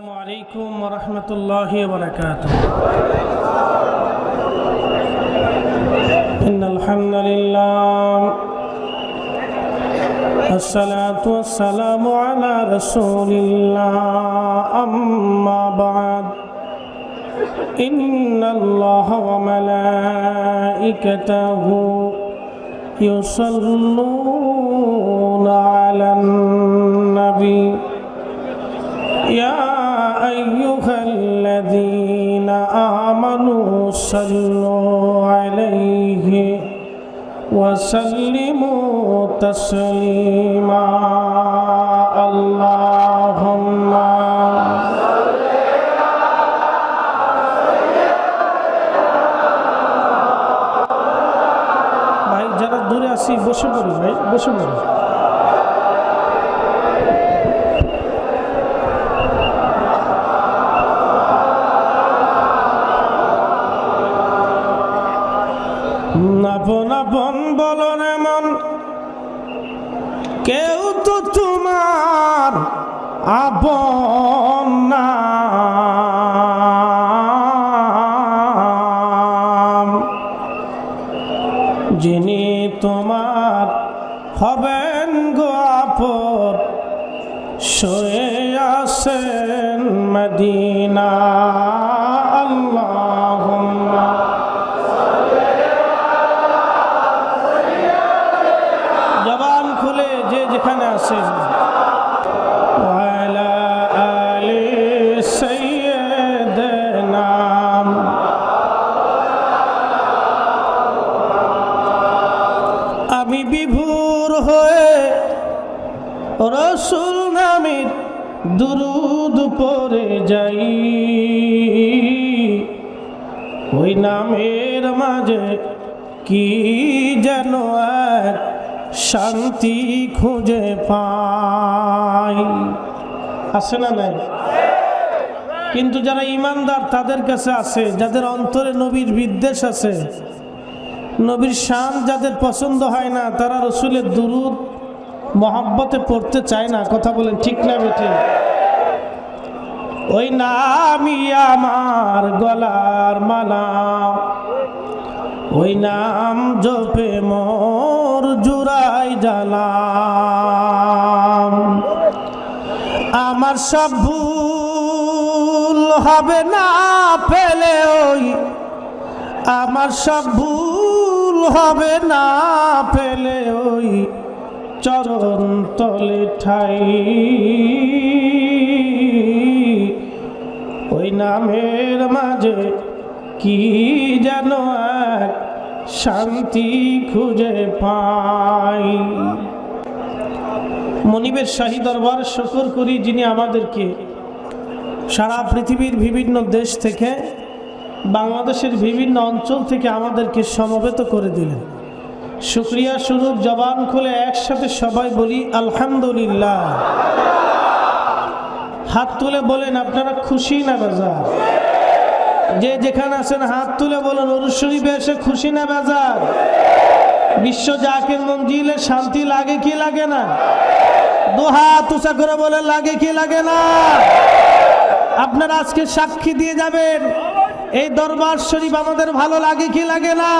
السلام عليكم ورحمة الله وبركاته. إن الحمد لله. الصلاة والسلام على رسول الله. أما بعد. إن الله وملائكته يصلون على النبي. أيها الذين آمنوا صلوا عليه وسلموا تسليما اللهم ভাই যারা দূরে আছি বসে পড়ি ভাই বসে পড়ি আসেন শান্তি খুঁজে পাই। আছে না নাই? কিন্তু যারা ইমানদার, তাদের কাছে আছে। যাদের অন্তরে নবীর বিদ্বেষ আছে, নবীর শান যাদের পছন্দ হয় না, তারা রসুলের দুরুদ, মহাব্বতে পড়তে চায় না। কথা বলেন ঠিক না বেঠে? ওই নামই আমার গলার মালা। ওই নাম জপে মোর জুরাই জালাম। আমার সব ভুল হবে না পেলে ওই। আমার সব ভুল হবে না পেলে ওই চরণ তলে ঠাই। ওই নামের মাঝে কি যেন এক শান্তি খুঁজে পাই। মনিবের শাহী দরবার, শকর করি যিনি আমাদেরকে সারা পৃথিবীর বিভিন্ন দেশ থেকে, বাংলাদেশের বিভিন্ন অঞ্চল থেকে আমাদেরকে সমবেত করে দিলেন। শুক্রিয়া স্বরূপ জবান খুলে একসাথে সবাই বলি, আলহামদুলিল্লাহ। হাত তুলে বলেন, আপনারা খুশি না, বাজার? যে যেখানে আছেন, হাত তুলে বলেন অনুশরীফে এসে খুশি না বাজার? বিশ্ব জাকের মঞ্জিলে শান্তি লাগে কি লাগে না? দু হাত উঁচা করে বলে লাগে কি লাগে না? আপনারা আজকে সাক্ষী দিয়ে যাবেন, এই দরবার শরীফ আমাদের ভালো লাগে কি লাগে না?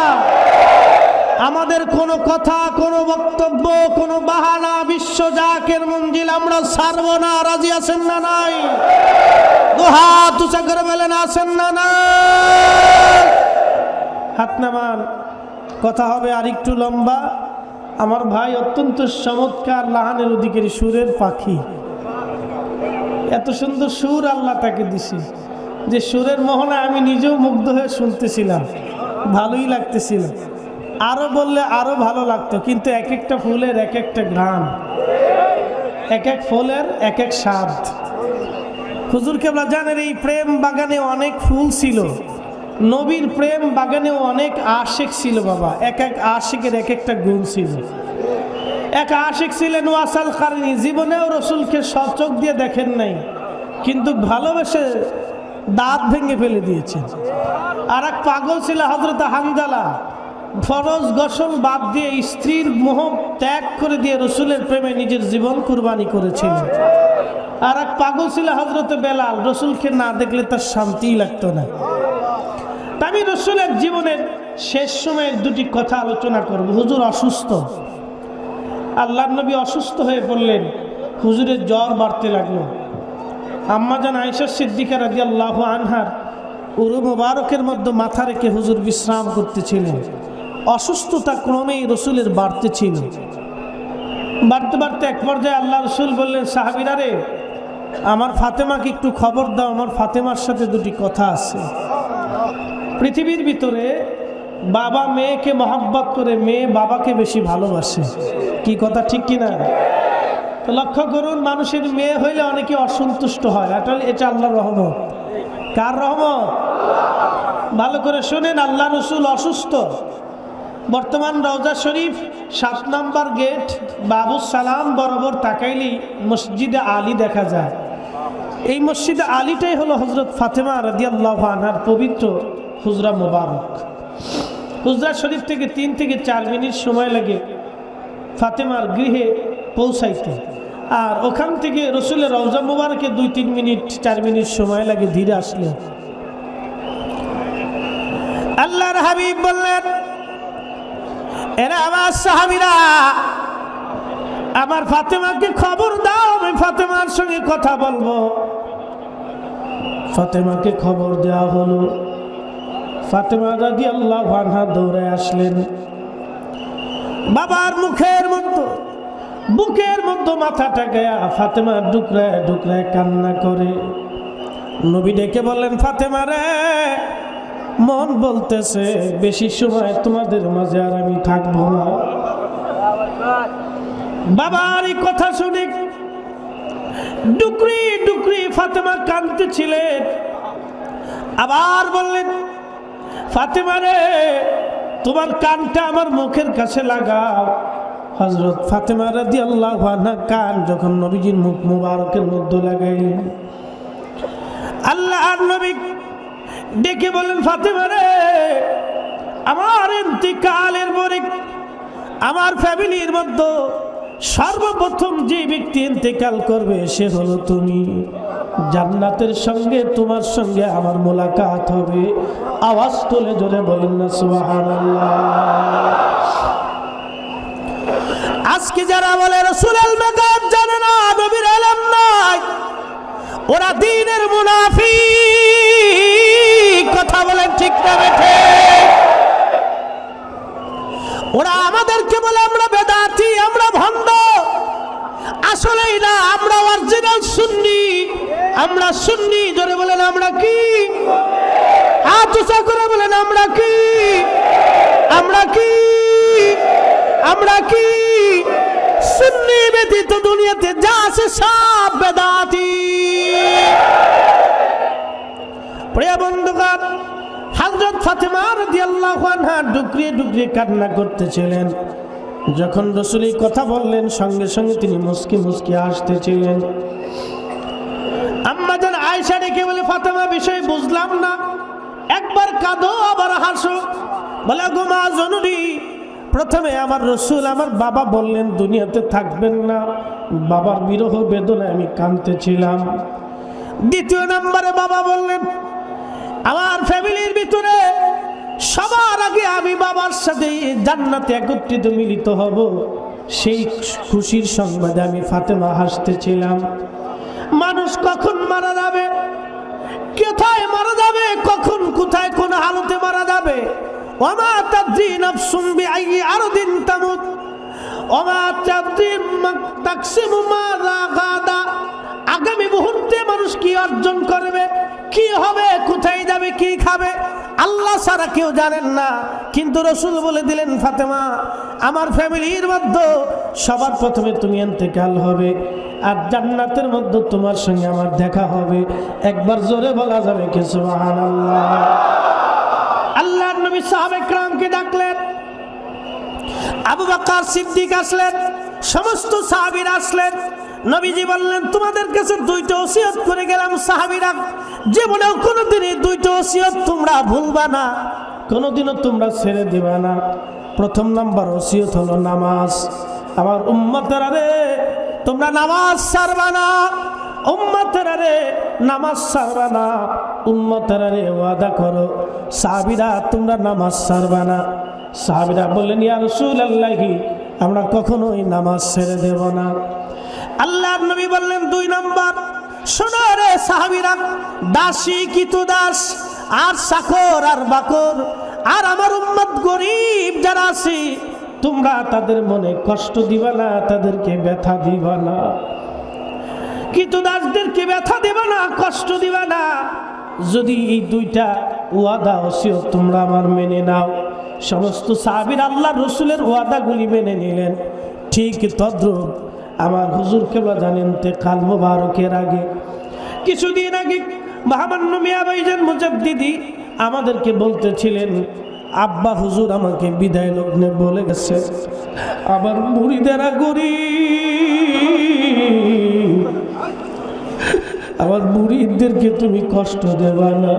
আমাদের কোনো কথা, কোনো বক্তব্য, কোনো বাহানা, বিশ্ব জাকের মঞ্জিল আমরা ছাড়ব না, রাজি আছেন না নাই? না না কথা হবে আর একটু লম্বা। আমার ভাই অত্যন্ত চমৎকার লাহানের অধিকারী সুরের পাখি। এত সুন্দর সুর আল্লাহ তাকে দিছি। যে সুরের মোহনে আমি নিজেও মুগ্ধ হয়ে শুনতেছিলাম, ভালোই লাগতেছিল। আরও বললে আরও ভালো লাগতো, কিন্তু এক একটা ফুলের এক একটা ঘ্রাণ, এক এক ফুলের এক এক স্বাদ। হুজুর কেবলা জানেন, এই প্রেম বাগানে অনেক ফুল ছিল। নবীর প্রেম বাগানেও অনেক আশেক ছিল বাবা। এক এক আশেকের এক একটা গুণ ছিল। এক আশেক ছিলেন, ওয়াসাল কারণী জীবনেও রসুলকে সচক দিয়ে দেখেন নাই, কিন্তু ভালোবেসে দাঁত ভেঙে ফেলে দিয়েছেন। আর এক পাগল ছিল হজরত হানজালা। ফরজ গোসল বাদ দিয়ে স্ত্রীর মোহ ত্যাগ করে দিয়ে রসুলের প্রেমে নিজের জীবন কুরবানি করেছিলেন আর এক পাগল ছিল হজরতে বেলাল, রসুলকে না দেখলে তার শান্তিই লাগতো না। আমি রসুলের জীবনের শেষ সময়ের দুটি কথা আলোচনা করব। হুজুর অসুস্থ। আল্লাহ নবী অসুস্থ হয়ে পড়লেন। হুজুরের জ্বর বাড়তে লাগল। আম্মাজান আয়েশা সিদ্দিকা রাজি আল্লাহ আনহার উরু মোবারকের মধ্যে মাথা রেখে হুজুর বিশ্রাম করতেছিলেন। অসুস্থতা ক্রমেই রসুলের বাড়তে ছিল। বাড়তে বাড়তে এক পর্যায়ে আল্লাহ রসুল বললেন, সাহাবিরা রে, আমার ফাতেমাকে একটু খবর দাও, আমার ফাতেমার সাথে দুটি কথা আছে। পৃথিবীর ভিতরে বাবা মেয়েকে মহাব্বত করে মেয়ে বাবাকে বেশি ভালোবাসে। কি কথা, ঠিক কি না তো লক্ষ্য করুন, মানুষের মেয়ে হইলে অনেকে অসন্তুষ্ট হয়। এটা এটা আল্লাহর রহমত। কার রহমত? ভালো করে শোনেন, আল্লাহ রসুল অসুস্থ। বর্তমান রওজা শরীফ, সাত নম্বর গেট, বাবু সালাম বরাবর তাকাইলি মসজিদে আলী দেখা যায়। এই মসজিদে আলীটাই হলো হজরত ফাতেমা রাদিয়াল্লাহ আনহার পবিত্র হুজরা মোবারক। হুজরা শরীফ থেকে তিন থেকে চার মিনিট সময় লাগে ফাতেমার গৃহে পৌঁছাইতে। আর ওখান থেকে রসুলের রওজা মোবারকে দুই তিন মিনিট, চার মিনিট সময় লাগে ধীরে আসলে। আল্লাহর হাবিব বললেন এরা আমার সাহাবিরা। আমার ফাতেমাকে খবর দাও, আমি ফাতেমার সঙ্গে কথা বলব। ফাতেমাকে খবর দেওয়া হলো। ফাতেমা রাজি আল্লাহ আনহা দৌড়ে আসলেন। বাবার মুখের মতো বুকের মধ্যে মাথাটা গায়া ফাতেমা ডুকরায় ডুকরায় কান্না করে। নবী ডেকে বললেন, ফাতেমা রে মন বলতেছে, বেশি সময় তোমাদের মাঝে আর আমি থাকব না। বাবার এই কথা শুনে ডুকরি ডুকরি ফাতেমা কাঁদতেছিলেন আবার বললেন, ফাতেমা রে, তোমার কানটা আমার মুখের কাছে লাগাও। হজরত ফাতেমা রাদি আল্লাহ কান যখন নবীজির মুখ মুবারকের মধ্যে লাগাইলেন। আল্লাহ নবী ডেকে বলেন ফাতেমা রে, আমার ইন্তিকালের পরে আমার ফ্যামিলির মধ্যে সর্বপ্রথম যে ব্যক্তি ইন্তেকাল করবে সে হলো তুমি। জান্নাতের সঙ্গে, তোমার সঙ্গে আমার মোলাকাত হবে। আওয়াজ তুলে জোরে বলেন না, সুবহানাল্লাহ। আজকে যারা বলে মেকআপ জানে না, নবীর এলাম নাই, ওরা দিনের মুনাফি না ওরা আমাদেরকে বলে, আমরা বেদাতি, আমরা ভণ্ড। আসলেই না, আমরা অরিজিনাল সুন্নি। আমরা সুন্নি, জোরে বলেন, আমরা কি? হাত করে বলেন, আমরা কি? আমরা কি? আমরা কি? সুন্নি ব্যতীত দুনিয়াতে যা আছে সব বেদাতি। প্রিয় বন্ধুগণ হযরত ফাতেমা রাদিয়াল্লাহু আনহা ডুকরিয়ে ডুকরিয়ে কান্না করতেছিলেন। যখন রসুল এই কথা বললেন, সঙ্গে সঙ্গে তিনি মুসকি মুসকি আসতেছিলেন ডেকে বলে, ফাতেমা, বিষয় বুঝলাম না। একবার কাঁদো, আবার হাসো। বলে গো মা জননী প্রথমে আমার রসুল আমার বাবা বললেন, দুনিয়াতে থাকবেন না। বাবার বিরহ বেদনায় আমি কাঁদতেছিলাম। দ্বিতীয় নম্বরে বাবা বললেন আমার ফ্যামিলির ভিতরে সবার আগে আমি বাবার সাথে জান্নাতে একত্রিত মিলিত হব। সেই খুশির সংবাদে আমি ফাতেমা হাসতেছিলাম। মানুষ কখন মারা যাবে? কোথায় মারা যাবে? কখন, কোথায়, কোন হালতে মারা যাবে? ওমা তাদ্রি নাফসুম বিআইয়ি আরদিন তামুত। ওমা তাদ্রি তাকসিমু মাযা গাদা আগামী মুহূর্তে মানুষ কি অর্জন করবে? কি হবে? কোথায় যাবে? কি খাবে? আল্লাহ ছাড়া কেউ জানেন না। কিন্তু রসুল বলে দিলেন, ফাতেমা, আমার ফ্যামিলির মধ্যে সবার প্রথমে তুমি এতেকাল হবে আর জান্নাতের মধ্যে তোমার সঙ্গে আমার দেখা হবে। একবার জোরে বলা যাবে কিছু আল্লাহ নবী সাহাবে ক্রামকে ডাকলেন। আবু বাক্কার সিদ্দিক আসলেন। সমস্ত সাহাবীর আসলেন। নবীজি বললেন, তোমাদের কাছে দুইটা ওসিয়ত করে গেলাম, সাহাবীরা। জীবনেও কোনোদিন এই দুইটা ওসিয়ত তোমরা ভুলবা না। কোনোদিনও তোমরা ছেড়ে দিবা না। প্রথম নাম্বার ওসিয়ত হলো নামাজ। আমার উম্মতেরা রে, তোমরা নামাজ ছাড়বা না। উম্মতেরা রে, নামাজ ছাড়বা না। উম্মতেরা রে, ওয়াদা করো, সাহাবিরা, তোমরা নামাজ ছাড়বা না। সাহাবিরা বললেন, ইয়া রাসূলুল্লাহি, আমরা কখনোই নামাজ ছেড়ে দেব না। আল্লাহর নবী বললেন, দুই নম্বর, শোনো রে সাহাবিরা, দাসী কিতু দাস? আর সাখর আর বাকর? আর আমার উম্মত গরিব যারা আছে, তোমরা তাদের মনে কষ্ট দিবা না, তাদেরকে ব্যথা দিবা না। কিন্তু দাসদেরকে ব্যথা দিবা না, কষ্ট দিবা না। যদি এই দুইটা ওয়াদা ওসিও তোমরা আমার মেনে নাও। সমস্ত সাহাবির আল্লাহ রসুলের ওয়াদাগুলি মেনে নিলেন। ঠিক তদ্রুপ। আমার হুজুর কেবলা জানেন তে কাল মোবারকের আগে? কিছুদিন আগে মহামান্য মিয়া ভাইজান মুজাদ্দিদি আমাদেরকে বলতেছিলেন, আব্বা হুজুর আমাকে বিদায় লগ্নে বলে গেছে। আবার মুড়িদেরা গরিব। আমার মুরিদদেরকে তুমি কষ্ট দেবা না।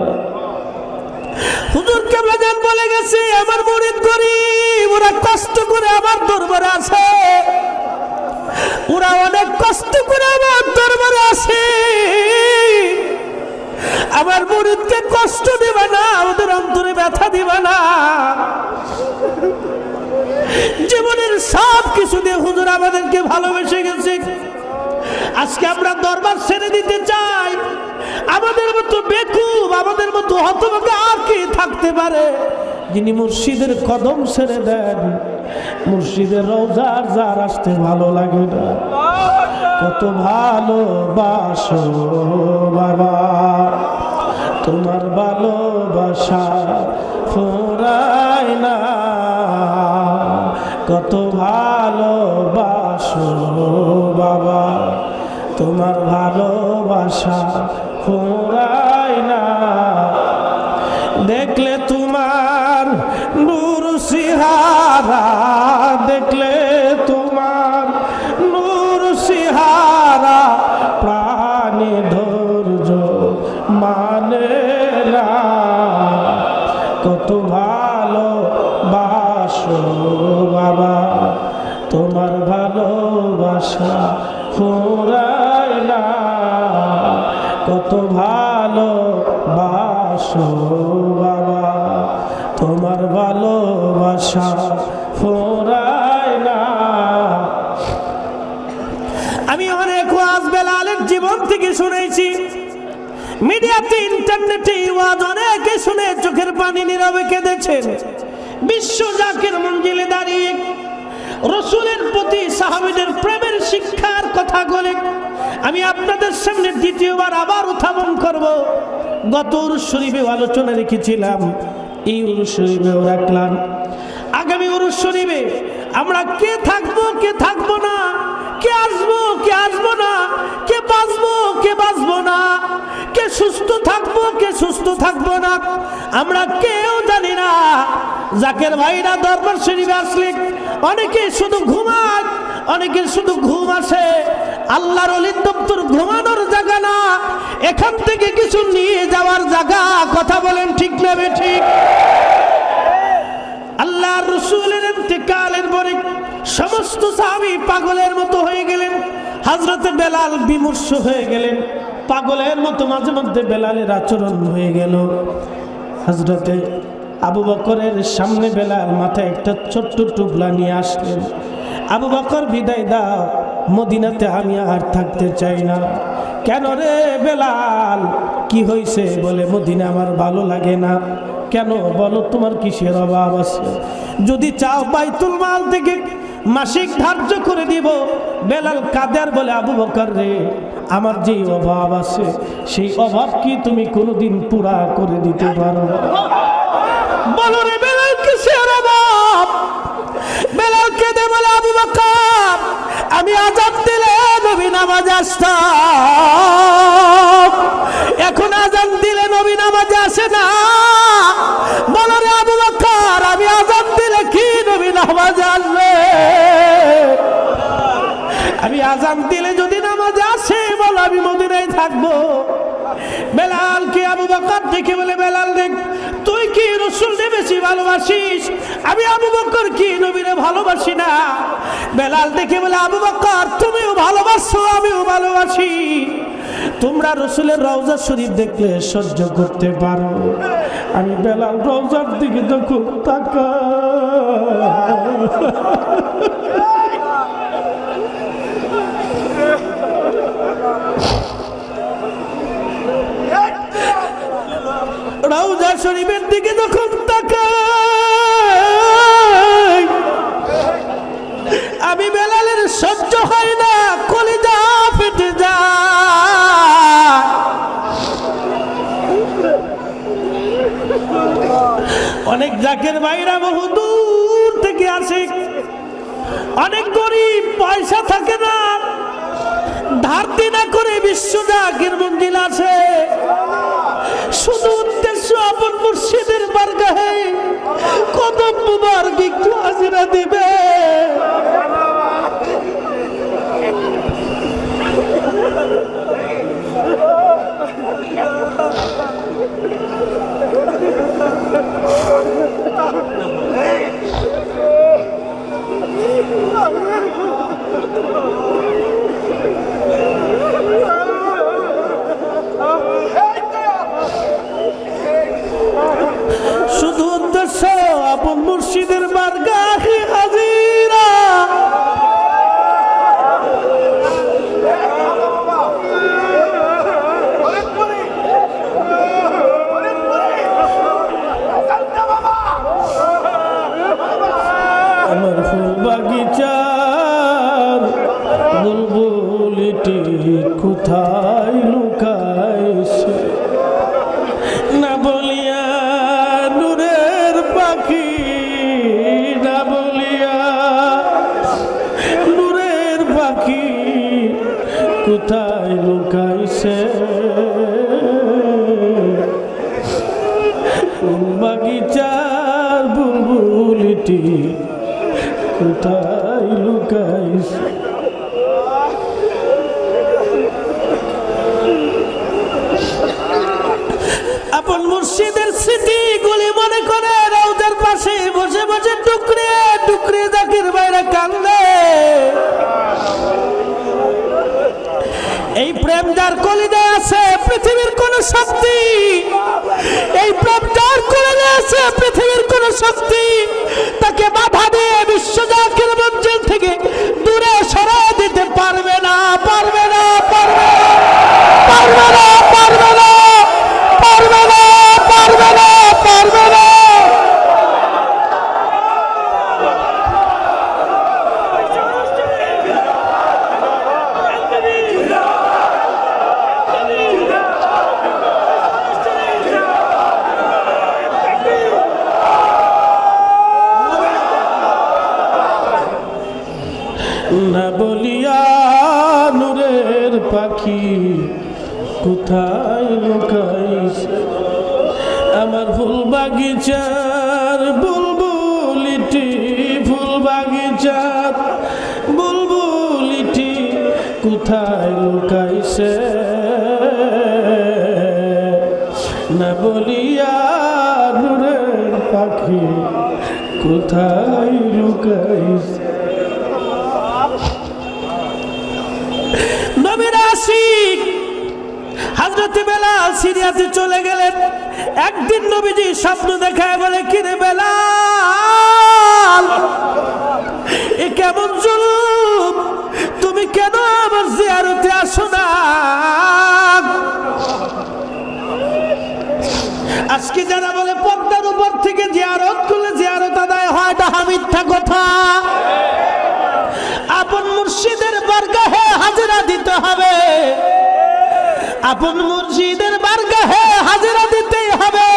হুজুর জান বলে গেছে, আমার মুড়িদ গরিব, ওরা কষ্ট করে আমার দরবারে আসে ওরা অনেক কষ্ট করে আমার দরবারে আসে। আমার মুরিদকে কষ্ট দিবা না ওদের অন্তরে ব্যথা দিবা না। জীবনের সব কিছু দিয়ে হুজুর আমাদেরকে ভালোবেসে গেছে। আজকে আমরা দরবার ছেড়ে দিতে চাই। আমাদের মতো বেকুব, আমাদের মতো হতভাগা আর কি থাকতে পারে? যিনি মুর্শিদের কদম ছেড়ে দেন। মুর্শিদের রোজার যার আসতে ভালো লাগে না। কত ভালোবাসো বাবা। তোমার ভালোবাসা ফোরায় না। কত ভালোবাসো বাবা। তোমার ভালোবাসা ফোরায় সিহারা দেখলে মিডিয়াতে ইন্টারনেটে ওয়াজ অনেকে শুনে চোখের পানি নীরবে কেঁদেছেন। বিশ্ব জাকের মঞ্জিলে দাঁড়িয়ে রসুলের প্রতি সাহাবিদের প্রেমের শিক্ষার কথা বলে, আমি আপনাদের সামনে দ্বিতীয়বার আবার উত্থাপন করব। গত শরীফে আলোচনা রেখেছিলাম, এই শরীফেও রাখলাম। আগামী শরীফে আমরা কে থাকব কে থাকব না কে আসব কে আসব না? কে বাঁচবো কে বাঁচবো না? কে সুস্থ থাকব, কে সুস্থ থাকব না? আমরা কেউ জানি না। জাকের ভাইরা দরবার শরীফে আসলে অনেকে শুধু ঘুমায় অনেকের শুধু ঘুম আসে। আল্লাহর অলির দপ্তর ঘুমানোর জায়গা না। এখান থেকে কিছু নিয়ে যাওয়ার জায়গা। কথা বলেন ঠিক নেবে ঠিক? আল্লাহ রসুলের ইন্তেকালের পরে সমস্ত সাহাবি পাগলের মতো হয়ে গেলেন। হজরতে বেলাল বিমর্ষ হয়ে গেলেন। পাগলের মতো মাঝে মধ্যে বেলালের আচরণ হয়ে গেল। হজরতে আবু বকরের সামনে বেলাল মাথায় একটা ছোট্ট টুকলা নিয়ে আসলেন। আবু বকর, বিদায় দাও, মদিনাতে আমি আর থাকতে চাই না। কেন রে বেলাল? কি হয়েছে বলে, মদিনা আমার ভালো লাগে না। কেন বলো, তোমার কিসের অভাব আছে? যদি চাও বাইতুল মাল থেকে মাসিক ধার্য করে দিব, বেলাল কাদের বলে, আবু বকর রে, আমার যে অভাব আছে, সেই অভাব কি তুমি কোনোদিন পুরা করে দিতে পারো? বলো রে, বেলাল কিসের অভাব? বেলাল কেঁদে বলে, আবু বকর, আমি আজাদ দিলে নবী নামাজ আসতাম। এখন আজান দিলে নবী নামাজে আসে না। আজান দিলে যদি নামাজে আসে, বলো আমি মদিনায় থাকব। বেলাল কি আবু বকর দেখে বলে, বেলাল দেখ, তুই কি রসুল নেমেছে বেশি ভালোবাসিস? আমি আবু বকর কি নবীরে ভালোবাসি না? বেলাল দেখে বলে, আবু বকর, তুমিও ভালোবাসো, আমিও ভালোবাসি। তোমরা রসুলের রওজা শরীফ দেখলে সহ্য করতে পারো। আমি বেলাল রওজার দিকে যখন তাকা রওজা শরীফের দিকে যখন তাকাই, আমি বেলালের সহ্য হয় না, কলিজা ফেটে যায়। অনেক জাকের বাইরা বহু দূর থেকে আসে। অনেক গরিব পয়সা থাকে না। ধার দিনা করে বিশ্ব জাকের মন্দির আছে। মুবারক একটু হাজিরা দিবে। শুধু মসজিদের বারগা পাশে বসে বসে টুকরে টুকরে জাকির বাইরে কান্দে। এই প্রেম যার কলিদে আছে, পৃথিবীর কোন শক্তি। এই প্রেম যার কলিদে আছে, পৃথিবীর কোন শক্তি। তাকে বাধা দিয়ে বিশ্ব জাকির মঞ্জিল থেকে দূরে সরাই দিতে পারবে না পারবে না পারবে না পারবে না। পাখি কোথায় লুকাইছে আমার ফুল বাগিচার বুলবুলিটি, ফুল বাগিচার বুলবুলিটি কোথায় লুকাইছে না বলিয়া পাখি কোথায় লুকাইছে হাজরতে সিরিয়াতে চলে গেলেন। একদিন নবীজি স্বপ্ন দেখায় বলে, কিরে বেলাল, এ কেমন জুলুম? তুমি কেন আমার জিয়ারতে আসো না? আজকে যারা বলে, পদ্মার উপর থেকে জিয়ারত করলে জিয়ারত আদায় হয়, এটা মিথ্যা কথা আপন মুর্শিদের বারগাহে হাজিরা দিতে হবে। আপন মুর্শিদের বারগাহে হাজিরা দিতেই হবে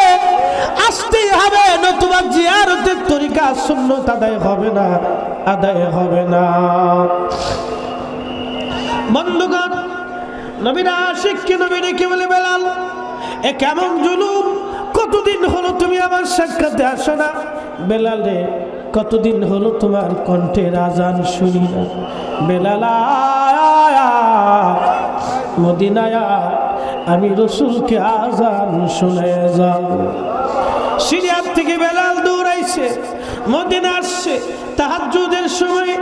আসতেই হবে নতুবা জিয়ারতের তরিকা সুন্নত আদায় হবে না আদায় হবে না বন্ধুগণ নবীরা আশিককে নবী রেখে বলে বেলাল এ কেমন জুলুম কতদিন হলো তুমি আমার সাক্ষাতে আসো না বেলালে কতদিন হলো তোমার কণ্ঠের আজান শুনি না বেলাল মদিনায়া আমি রসুলকে আজান শুনে যাও। সিরিয়ার থেকে বেলাল দৌড়াইছে মদিনা আসছে, তাহাজ্জুদের সময়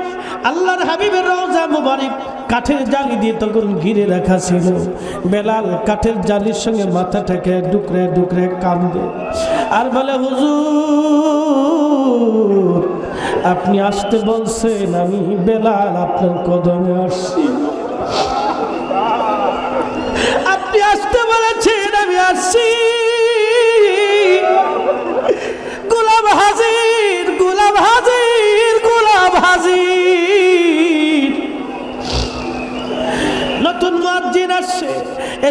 আল্লাহর হাবিবের রওজা মুবারক কাঠের জালি দিয়ে তখন ঘিরে রাখা ছিল। বেলাল কাঠের জালির সঙ্গে মাথাটাকে ডুকরে ডুকরে কান্দে আর বলে, হুজুর, আপনি আসতে বলছেন, আমি বেলাল আপনার কদমে আসছি।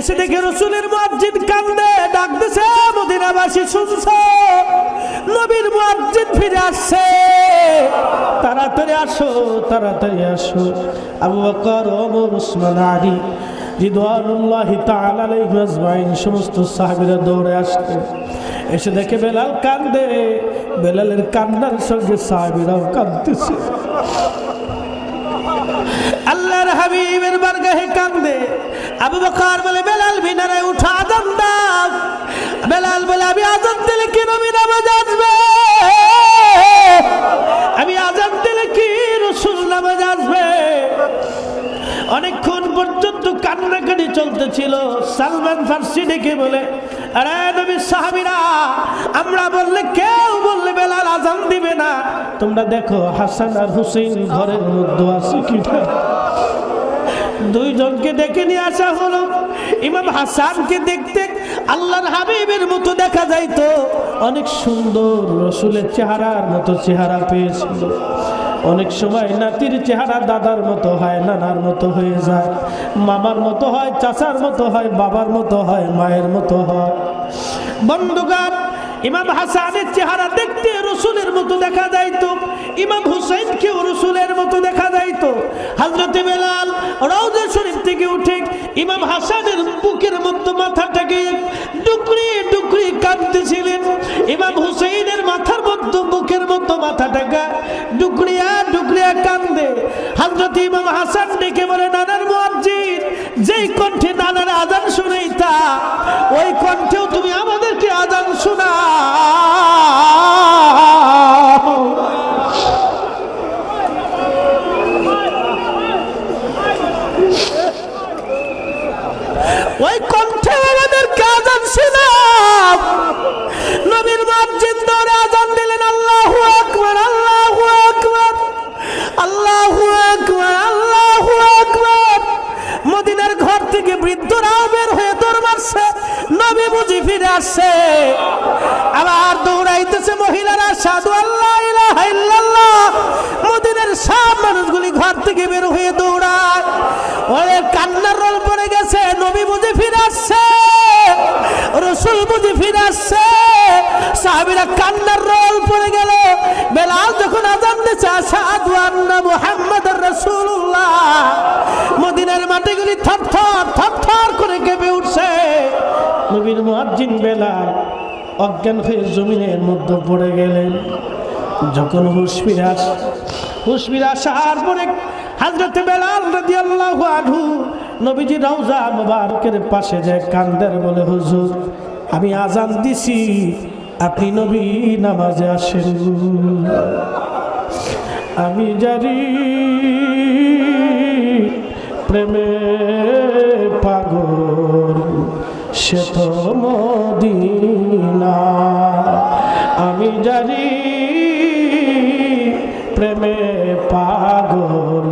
এসে দেখে রসুলের মুয়াজ্জিন কান্দে, ডাকতেছে, মদিনাবাসী, শুনছ? নবীর মুয়াজ্জিন ফিরে আসছে। তাড়াতাড়ি আসো তাড়াতাড়ি আসো। আবু বকর, ওমর, উসমান, আলী রিদওয়ানুল্লাহি তাআলা আলাইহিম আজমাইন, সমস্ত সাহাবীরা দৌড়ে আসছে। এসে দেখে বেলাল কান্দে। বেলালের কান্নার সঙ্গে সাহাবীরাও কাঁদতেছে। আল্লাহর হাবিবের বারগাহে কান্দে। আবু বকর বলে, বেলাল মিনারে উঠা আজান দাও বেলাল বলে, আমি আজান দিলে কি নবী নামাজ আসবে? আমি আজান দিলে কি রসুল নামাজ আসবে? অনেকক্ষণ পর্যন্ত কান্নাকাটি চলতেছিল। সালমান ফার্সি ডেকে বলে, আরে নবী সাহাবিরা, আমরা বললে কেউ বললে বেলাল আজান দিবে না। তোমরা দেখো হাসান আর হুসেন ঘরের মধ্যে আছে কিনা? দুইজনকে ডেকে নিয়ে আসা হলো। ইমাম হাসানকে দেখতে আল্লাহর হাবিবের মতো দেখা যাইতো। অনেক সুন্দর রসুলের চেহারার মতো চেহারা পেয়েছিল অনেক সময় নাতির চেহারা দাদার মতো হয়, নানার মতো হয়ে যায়। মামার মতো হয়, চাচার মতো হয়, বাবার মতো হয়, মায়ের মতো হয়। বন্ধুগান ইমাম হাসানের চেহারা দেখতে রসুলের মতো দেখা যাইতো। ইমাম হুসাইনকেও রসুলের মতো দেখা যাইতো। হজরতে বেলাল রওজা শরীফ থেকে উঠে ইমাম হাসানের বুকের মতো মাথাটাকে ডুকরি টুকরে কাঁদতেছিলেন। ইমাম হুসেইনের মাথার মতো বুকের মধ্যে মাথাটাকে টুকরিয়া টুকরিয়া কান্দে হজরত ইমাম হাসান ডেকে বলে, নানার মুয়াজ্জিন, যেই কণ্ঠে নানার আজান শুনাইতা ওই কণ্ঠেও তুমি আমাদেরকে আজান শোনা ওই কণ্ঠে আমাদেরকে আজান শোনাও নবীর মসজিদ দৌড়ে আজান দিলেন, আল্লাহু আকবার আল্লাহু আকবার আল্লাহু আকবার আল্লাহু আকবার। মদিনার ঘর থেকে বৃদ্ধরাও বের হয়ে দৌড় মারছে, নবী বুঝি ফিরে আসছে। আবার দৌড়াইতেছে মহিলারা সাধু আল্লাহ ইলাহা ইল্লাল্লাহ। মদিনার সব মানুষগুলি ঘর থেকে বের হয়ে দৌড়ায়। ওরে কান্নার রোল পড়ে গেছে, নবী বুঝি ফিরে আসছে। রসুল বুঝি ফিরে আসছে। সাহাবিরা কান্নার রোল পড়ে গেল। বেলাল যখন আজান দিচ্ছে আসাদু আন্না মুহাম্মাদুর রাসূলুল্লাহ। মদিনার মাটিগুলি থর থর থর থর করে কেঁপে উঠছে। নবীর মুয়াজ্জিন বেলাল অজ্ঞান হয়ে জমিনের মধ্যে পড়ে গেলেন। যখন হুশ ফিরে আস, হুশ ফিরে আসার পরে হাজরতে বেলাল রাদিয়াল্লাহু আনহু নবীজি রওজা মুবারকের পাশে যে কান্দের বলে, হুজুর আমি আজান দিছি। আপনি নবী নামাজে আসেন। আমি জানি প্রেমে পাগল, সে তো মদিনা। আমি জানি প্রেমে পাগল,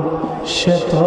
সে তো